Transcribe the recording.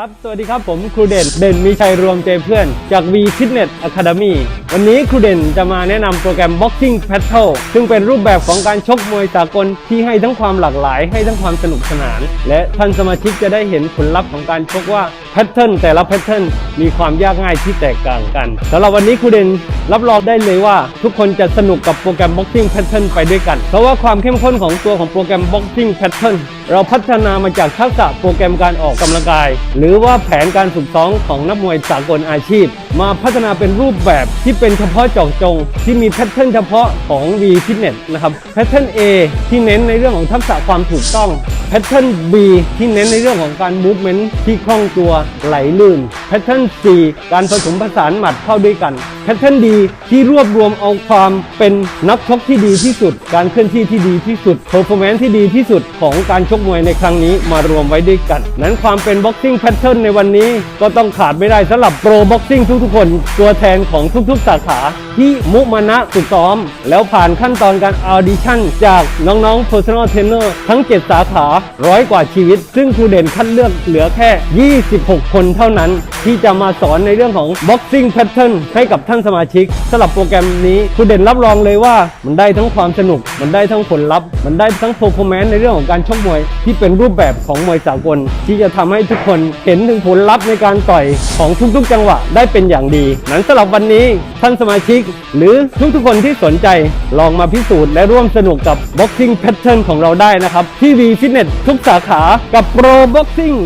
ครับ สวัสดีครับ ผมครูเด่น เด่นมีชัยรวมใจเพื่อน จาก V Fitness Academy วันนี้ครูเด่นจะมาแนะนำโปรแกรม Boxing Battle ซึ่งเป็นรูปแบบของการชกมวยสากลที่ให้ทั้งความหลากหลาย ให้ทั้งความสนุกสนาน และท่านสมาชิกจะได้เห็นผลลัพธ์ของการชกว่า พทเทิร์นแต่ละแพทเทิร์นมีความยากง่ายที่แตกต่างกันสำหรับวันนี้ครูเดนรับรองได้เลยว่า ทุกคนจะสนุกกับโปรแกรมบ็อกซิ่งแพทเทิร์นไปด้วยกัน เพราะว่าความเข้มข้นของตัวของโปรแกรมบ็อกซิ่งแพทเทิร์นเราพัฒนามาจากทักษะโปรแกรมการออกกำลังกาย หรือว่าแผนการฝึกซ้อมของนักมวยสากลอาชีพ มาพัฒนาเป็นรูปแบบที่เป็นเฉพาะเจาะจง ที่มีแพทเทิร์นเฉพาะของ V Fitness นะครับแพทเทิร์น A ที่เน้นในเรื่องของทักษะความถูกต้องแพทเทิร์น B ที่เน้นในเรื่องของการ movement ที่คล่องตัวไหลลื่นแพทเทิร์น C การผสมผสานหมัดเข้าด้วยกันแพทเทิร์น D ที่รวบรวมเอาความเป็นนักชกที่ดีที่สุด การเคลื่อนที่ที่ดีที่สุด performance ที่ดีที่สุดของการชกมวยในครั้งนี้มารวมไว้ด้วยกัน นั้นความเป็น boxing pattern ในวันนี้ก็ต้องขาดไม่ได้สำหรับ pro boxing ทุกๆคนตัวแทนของทุกๆ สาขาที่มุมานะฝึกซ้อม แล้วผ่านขั้นตอนการ audition จากน้องๆ personal trainer ทั้ง 7 สาขาร้อยกว่าชีวิต ซึ่งครูเด่นคัดเลือกเหลือแค่ 26 คนเท่านั้น ที่จะมาสอนในเรื่องของ boxing pattern ให้กับท่านสมาชิกสำหรับโปรแกรมนี้ครูเด่นรับรองเลยว่ามันได้ทั้งความสนุก มันได้ทั้งผลลัพธ์ มันได้ทั้ง performance ในเรื่องของการชกมวย ที่เป็นรูปแบบของมวยสากล ที่จะทำให้ทุกคนเห็นถึงผลลัพธ์ในการต่อยของทุกๆ จังหวะได้เป็นอย่างอย่างดี นั้นสำหรับวันนี้ท่านสมาชิก หรือทุกๆคนที่สนใจลองมาพิสูจน์และร่วมสนุกกับ boxing pattern ของเราได้นะครับ ที่ V Fitness ทุกสาขากับ Pro Boxing